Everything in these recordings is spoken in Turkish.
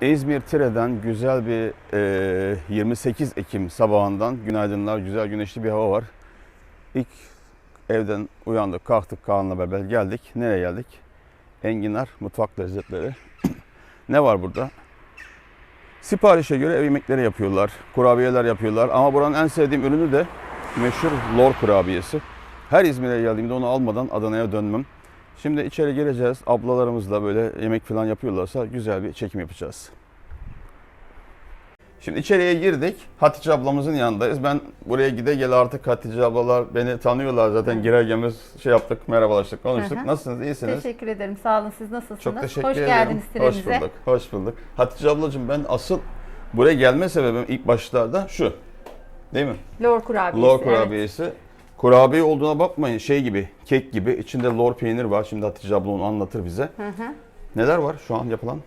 İzmir Tire'den güzel bir e, 28 Ekim sabahından günaydınlar, güzel güneşli bir hava var. İlk evden uyandık, kalktık Kaan'la beraber geldik. Nereye geldik? Enginar Mutfak Lezzetleri. ne var burada? Siparişe göre ev yemekleri yapıyorlar, kurabiyeler yapıyorlar. Ama buranın en sevdiğim ürünü de meşhur lor kurabiyesi. Her İzmir'e geldiğimde onu almadan Adana'ya dönmem. Şimdi içeri gireceğiz. Ablalarımızla böyle yemek falan yapıyorlarsa güzel bir çekim yapacağız. Şimdi içeriye girdik. Hatice ablamızın yanındayız. Ben buraya gide gel artık Hatice ablalar beni tanıyorlar zaten girer gelmez şey yaptık, merhabalaştık, konuştuk. Hı. Nasılsınız? İyisiniz? Teşekkür ederim. Sağ olun. Siz nasılsınız? Çok teşekkür Hoş ederim. geldiniz Hoş Tire'mize. bulduk. Hoş bulduk. Hatice ablacığım ben asıl buraya gelme sebebim ilk başlarda şu. Değil mi? Lor kurabiyesi. Lor evet. Kurabiye olduğuna bakmayın şey gibi, kek gibi. İçinde lor peynir var. Şimdi Hatice abla onu anlatır bize. Hı hı. Neler var şu an yapılan?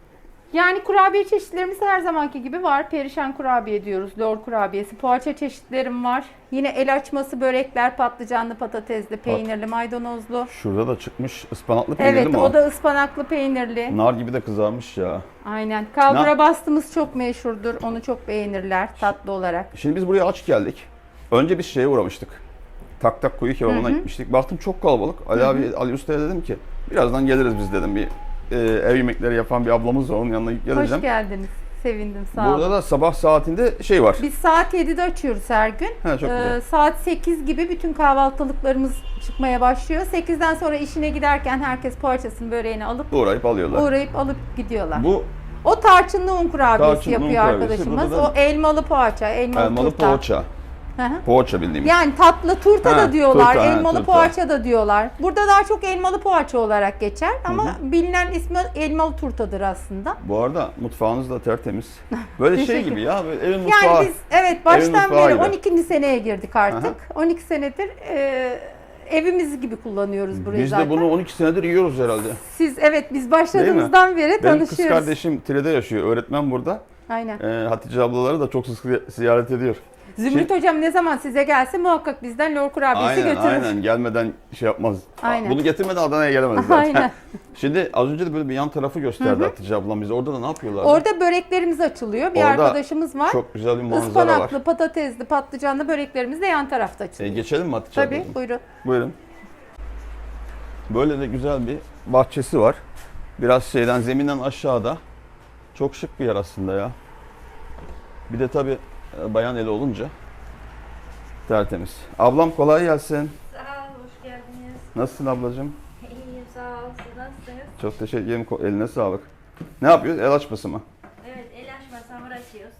Yani kurabiye çeşitlerimiz her zamanki gibi var. Perişan kurabiye diyoruz. Lor kurabiyesi. Poğaça çeşitlerim var. Yine el açması, börekler, patlıcanlı, patatesli, peynirli, maydanozlu. Şurada da çıkmış ıspanaklı peynirli Evet mi o da ıspanaklı peynirli. Nar gibi de kızarmış ya. Aynen. Kalbura Na- bastığımız çok meşhurdur. Onu çok beğenirler tatlı olarak. Şimdi biz buraya aç geldik. Önce biz şeye uğramıştık. Tak tak kuyu kebabına gitmiştik. Baktım çok kalabalık. Ali abi, Ali Usta'ya dedim ki birazdan geliriz biz dedim. Bir e, ev yemekleri yapan bir ablamız var onun yanına Hoş geleceğim. geldiniz. Sevindim. Sağ Burada olun. da sabah saatinde şey var. Biz saat 7'de açıyoruz her gün. He, çok güzel. Ee, saat 8 gibi bütün kahvaltılıklarımız çıkmaya başlıyor. 8'den sonra işine giderken herkes poğaçasını, böreğini alıp Uğrayıp alıyorlar. uğrayıp alıp gidiyorlar. Bu o tarçınlı un kurabiyesi Tarçınlı un yapıyor kurabiyesi. arkadaşımız. Burada da- O elmalı poğaça, elmalı, elmalı turta. poğaça. Hı hı. Poğaça bildiğimiz. Yani tatlı turta Ha, da diyorlar, turta, ha, elmalı turta. poğaça da diyorlar. Burada daha çok elmalı poğaça olarak geçer ama bilinen ismi elmalı turtadır aslında. Bu arada mutfağınız da tertemiz. Böyle şey gibi ya. Böyle evin mutfağı. Yani biz evet baştan beri gibi. 12. seneye girdik artık. 12 senedir e, evimiz gibi kullanıyoruz burayı Biz zaten. de bunu 12 senedir yiyoruz herhalde. Siz evet biz başladığımızdan beri Benim tanışıyoruz. kız kardeşim Tire'de yaşıyor. Öğretmen burada. Aynen. Ee, Hatice ablaları da çok sık ziyaret ediyor. Zümrüt hocam ne zaman size gelse muhakkak bizden lor kurabiyesi Aynen götürür. aynen gelmeden şey yapmaz. Aynen. Bunu getirmeden Adana'ya gelemez zaten. Aynen. Şimdi az önce de böyle bir yan tarafı gösterdi Hatice ablam bize. Orada da ne yapıyorlar? Orada böreklerimiz açılıyor. Bir Orada arkadaşımız var. Çok güzel bir manzara var. Ispanaklı, patatesli, patlıcanlı böreklerimiz de yan tarafta E, açılıyor. geçelim mi Hatice Tabii ablacığım? buyurun. Buyurun. Böyle de güzel bir bahçesi var. Biraz şeyden zeminden aşağıda. Çok şık bir yer aslında ya. Bir de tabii e, bayan eli olunca tertemiz. Ablam kolay gelsin. Sağ ol, hoş geldiniz. Nasılsın ablacığım? İyiyim, sağ ol. Siz nasılsınız? Çok teşekkür ederim. Eline sağlık. Ne yapıyoruz? El açması mı? Evet, el açma, hamur açıyoruz.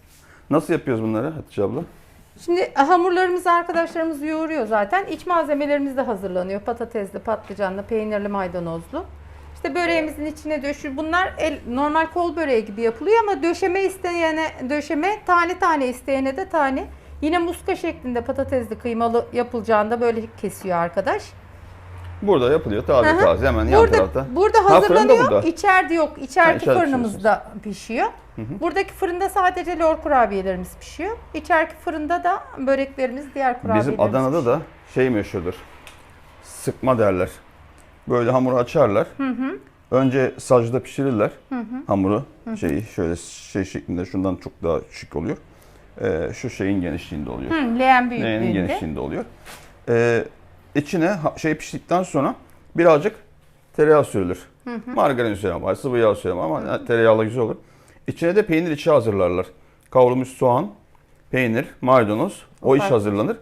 Nasıl yapıyoruz bunları Hatice abla? Şimdi hamurlarımızı arkadaşlarımız yoğuruyor zaten. İç malzemelerimiz de hazırlanıyor. Patatesli, patlıcanlı, peynirli, maydanozlu. İşte böreğimizin içine döşü. Bunlar el, normal kol böreği gibi yapılıyor ama döşeme isteyene döşeme, tane tane isteyene de tane. Yine muska şeklinde patatesli kıymalı yapılacağında böyle kesiyor arkadaş. Burada yapılıyor taze Hı hı. taze hemen yan Burada tarafta. burada Ha, hazırlanıyor. burada. İçeride yok. İçeriki Ha, fırınımızda pişiyor. Buradaki fırında sadece lor kurabiyelerimiz pişiyor. İçeriki fırında da böreklerimiz, diğer kurabiyelerimiz Bizim Adana'da pişiyor. da şey meşhurdur. Sıkma derler. Böyle hamuru açarlar. Önce sacda pişirirler hamuru. Şeyi şöyle şey şeklinde şundan çok daha şık oluyor. Ee, şu şeyin genişliğinde oluyor. Hı, leğen Leğenin büyüklüğünde. genişliğinde oluyor. Ee, içine şey piştikten sonra birazcık tereyağı sürülür. Margarin süren var, sıvı yağ süren var ama tereyağla güzel olur. İçine de peynir içi hazırlarlar. Kavrulmuş soğan, peynir, maydanoz, o iş farklı. hazırlanır.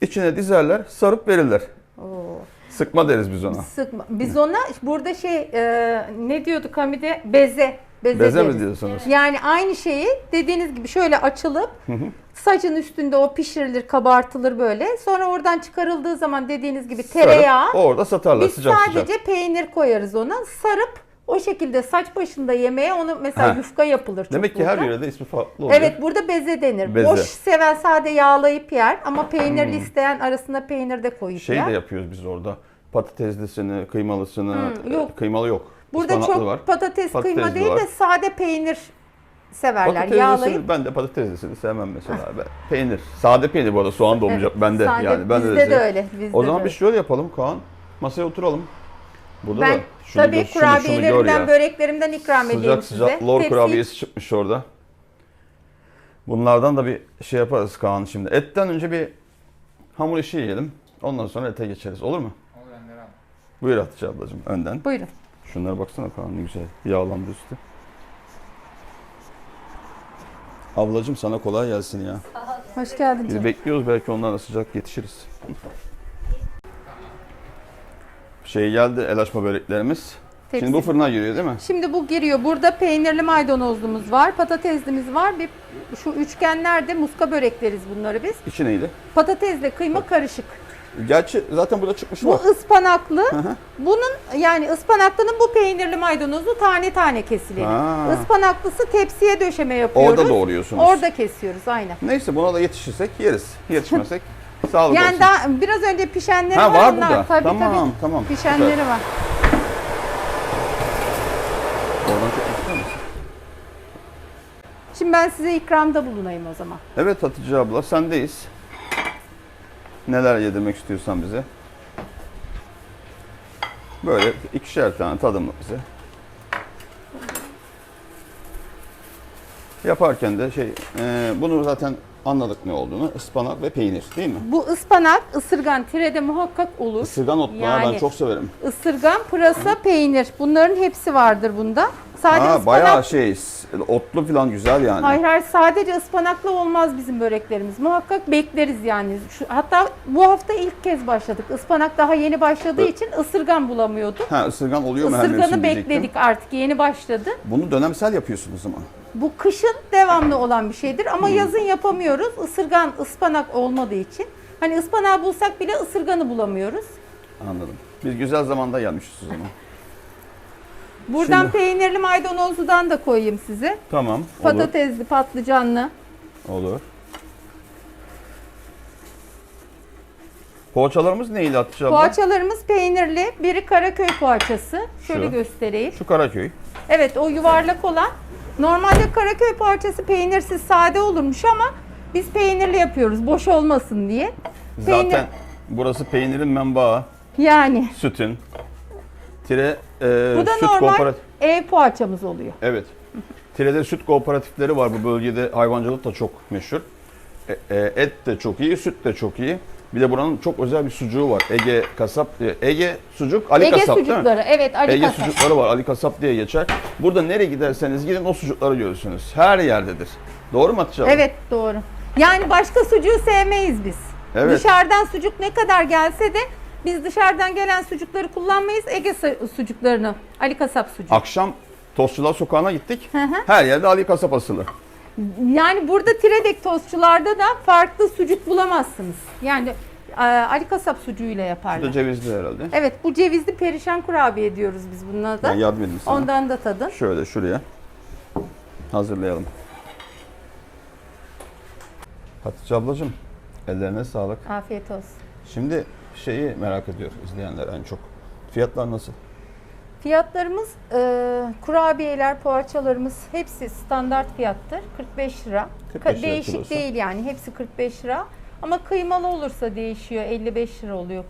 İçine dizerler, sarıp verirler. Oo. Sıkma deriz biz ona. Sıkma. Biz ona burada şey e, ne diyorduk Hamide? Beze. Beze, Beze mi diyorsunuz? Yani aynı şeyi dediğiniz gibi şöyle açılıp sacın üstünde o pişirilir, kabartılır böyle. Sonra oradan çıkarıldığı zaman dediğiniz gibi tereyağı. Sarıp orada satarlar Biz sıcak sadece sıcak. peynir koyarız ona. Sarıp o şekilde saç başında yemeğe onu mesela Heh. yufka yapılır. çok Demek ki her burada. yörede ismi farklı oluyor. Evet burada beze denir. Beze. Boş seven sade yağlayıp yer ama peynirli isteyen arasına peynir de koyup Şey yer. de yapıyoruz biz orada. Patateslisini, kıymalısını, Hmm, yok. e, kıymalı yok. Burada Ispanaklı çok var. patates kıyma Patatesli değil var. de sade peynir severler. Patateslisini Yağlayıp ben de patateslisini sevmem mesela. Ben, peynir. Sade peynir bu arada soğan da olmayacak bende sade, yani. Ben bizde de, de seviyorum. öyle. Bizde O zaman de biz şöyle yapalım Kaan. Masaya oturalım. Burada Ben- da Şunu Tabii gör- şunu- şunu gör kurabiyelerimden, ya. böreklerimden ikram edeyim Sıcak size. sıcak lor Tepsi- kurabiyesi çıkmış orada. Bunlardan da bir şey yaparız Kaan şimdi. Etten önce bir hamur işi yiyelim. Ondan sonra ete geçeriz. Olur mu? Olur Ender abi. Buyur Hatice ablacığım önden. Buyurun. Şunlara baksana Kaan ne güzel. Yağlandı üstü. Ablacığım sana kolay gelsin ya. Hoş geldin. Biz canım. bekliyoruz belki ondan da sıcak yetişiriz. Şey geldi el açma böreklerimiz. Tepsi. Şimdi bu fırına giriyor değil mi? Şimdi bu giriyor. Burada peynirli maydanozlumuz var, patateslimiz var. Bir şu üçgenlerde muska börek deriz bunları biz. İçi neydi? Patatesle kıyma karışık. Gerçi zaten burada çıkmış Bu var. ıspanaklı. hı. Bunun yani ıspanaklının bu peynirli maydanozlu tane tane kesilir. Ha. Ispanaklısı tepsiye döşeme yapıyoruz. Orada doğruyorsunuz. Orada kesiyoruz aynen. Neyse buna da yetişirsek yeriz. Yetişmesek sağlık Yani olsun. daha biraz önce pişenleri ha var, var onlar. burada. Tabii tamam tabii. tamam. Pişenleri Süper. var. Oradan çok ister misin? Şimdi ben size ikramda bulunayım o zaman. Evet Hatice abla sendeyiz. Neler yedirmek istiyorsan bize. Böyle ikişer tane tadımlık bize. Yaparken de şey, e, bunu zaten anladık ne olduğunu. Ispanak ve peynir değil mi? Bu ıspanak, ısırgan, tirede muhakkak olur. Isırgan otlağı ben Yani- çok severim. Isırgan, pırasa, peynir. Bunların hepsi vardır bunda. Sadece Ha, ıspanak... bayağı şey, otlu falan güzel yani. Hayır hayır sadece ıspanakla olmaz bizim böreklerimiz. Muhakkak bekleriz yani. Şu, hatta bu hafta ilk kez başladık. Ispanak daha yeni başladığı Ö- için ısırgan bulamıyorduk. Ha ısırgan oluyor mu her Isırganı diyecektim. bekledik artık yeni başladı. Bunu dönemsel yapıyorsunuz o zaman. Bu kışın devamlı olan bir şeydir ama Hmm. yazın yapamıyoruz. Isırgan, ıspanak olmadığı için. Hani ıspanağı bulsak bile ısırganı bulamıyoruz. Anladım. Biz güzel zamanda gelmişiz o zaman. Buradan Şimdi- peynirli maydanozludan da koyayım size. Tamam. Olur. Patatesli, patlıcanlı. Olur. Poğaçalarımız Hatice abla? Poğaçalarımız peynirli. Biri Karaköy poğaçası. Şöyle Şu. göstereyim. Şu Karaköy. Evet o yuvarlak olan. Normalde Karaköy poğaçası peynirsiz sade olurmuş ama biz peynirli yapıyoruz boş olmasın diye. Peynir- Zaten burası peynirin menbaı, Yani sütün. Tire e, bu da süt normal kooperatif. ev poğaçamız oluyor. Evet. Tire'de süt kooperatifleri var bu bölgede. Hayvancılık da çok meşhur. E, e, et de çok iyi, süt de çok iyi. Bir de buranın çok özel bir sucuğu var. Ege Kasap diye. Ege Sucuk, Ali Ege Kasap değil mi? sucukları. Evet Ali Ege Kasap. sucukları var. Ali Kasap diye geçer. Burada nereye giderseniz gidin o sucukları görürsünüz. Her yerdedir. Doğru mu Hatice? Evet doğru. Yani başka sucuğu sevmeyiz biz. Evet. Dışarıdan sucuk ne kadar gelse de biz dışarıdan gelen sucukları kullanmayız. Ege su- sucuklarını, Ali Kasap sucuğu. Akşam Tostçular Sokağı'na gittik. hı. Her yerde Ali Kasap asılı. Yani burada Tiredek tostçularda da farklı sucuk bulamazsınız. Yani e, Ali Kasap sucuğuyla Bu da yaparlar. cevizli herhalde. Evet bu cevizli perişan kurabiye diyoruz biz bunlara da. Ben yardım edeyim sana. Ondan da tadın. Şöyle şuraya hazırlayalım. Hatice ablacığım ellerine sağlık. Afiyet olsun. Şimdi şeyi merak ediyor izleyenler en çok. Fiyatlar nasıl? Fiyatlarımız e, kurabiyeler, poğaçalarımız hepsi standart fiyattır. 45 lira. 45 lira Değişik kilosu. değil yani hepsi 45 lira. Ama kıymalı olursa değişiyor. 55 lira oluyor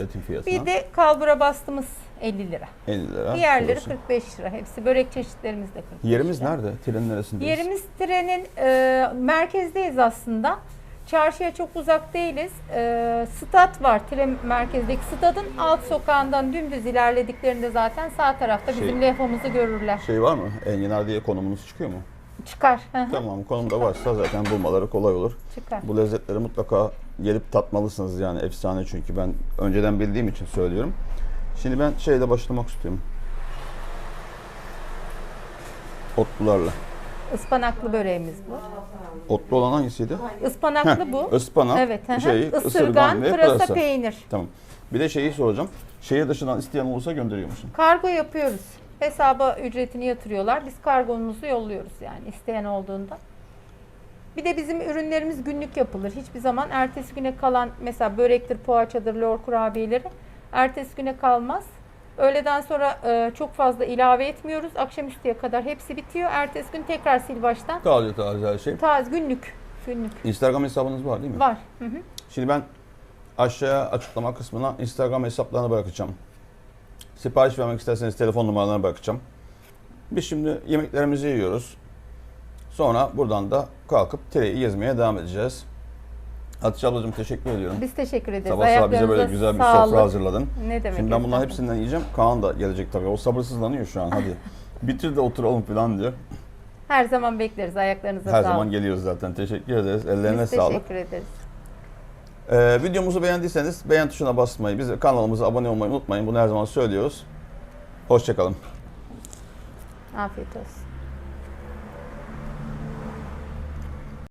etin fiyatına. Bir de kalbura bastığımız 50 lira. 50 lira. Diğerleri kilosu. 45 lira. Hepsi börek çeşitlerimiz de 45 Yerimiz lira. nerede? Trenin neresindeyiz? Yerimiz trenin e, merkezdeyiz aslında. Çarşıya çok uzak değiliz. E, stat var tren merkezdeki. Stadın alt sokağından dümdüz ilerlediklerinde zaten sağ tarafta Şey- bizim levhamızı görürler. Şey var mı? Enginar diye konumunuz çıkıyor mu? Çıkar. Hı hı, Tamam konumda varsa zaten bulmaları kolay olur. Çıkar. Bu lezzetleri mutlaka gelip tatmalısınız yani efsane çünkü ben önceden bildiğim için söylüyorum. Şimdi ben şeyle başlamak istiyorum. Otlularla. Ispanaklı böreğimiz bu. Otlu olan hangisiydi? Ispanaklı bu. Ispanak, Evet. hı şey, Isırgan, ısırgan ve pırasa, pırasa. peynir. Tamam. Bir de şeyi soracağım. Şehir dışından isteyen olursa gönderiyor musun? Kargo yapıyoruz. Hesaba ücretini yatırıyorlar. Biz kargomuzu yolluyoruz yani isteyen olduğunda. Bir de bizim ürünlerimiz günlük yapılır. Hiçbir zaman ertesi güne kalan mesela börektir, poğaçadır, lor kurabiyeleri ertesi güne kalmaz. Öğleden sonra e, çok fazla ilave etmiyoruz. Akşamüstüye kadar hepsi bitiyor. Ertesi gün tekrar sil baştan. Taze taze her şey. Taze günlük. Günlük. Instagram hesabınız var değil mi? Var. Hı hı. Şimdi ben aşağıya açıklama kısmına Instagram hesaplarını bırakacağım. Sipariş vermek isterseniz telefon numaralarına bakacağım. Biz şimdi yemeklerimizi yiyoruz. Sonra buradan da kalkıp Tire'yi gezmeye devam edeceğiz. Hatice ablacığım teşekkür ediyorum. Biz teşekkür ederiz. Sabah sabah bize böyle güzel bir sağlık. sofra hazırladın. Ne demek? Şimdi ben bunların hepsinden yiyeceğim. Kaan da gelecek tabii. O sabırsızlanıyor şu an. Hadi bitir de oturalım falan diyor. Her zaman bekleriz. Ayaklarınıza Her sağlık. zaman geliyoruz zaten. Teşekkür ederiz. Ellerine Biz sağlık. teşekkür ederiz. Ee, videomuzu beğendiyseniz beğen tuşuna basmayı, bize kanalımıza abone olmayı unutmayın. Bunu her zaman söylüyoruz. Hoşçakalın. Afiyet olsun.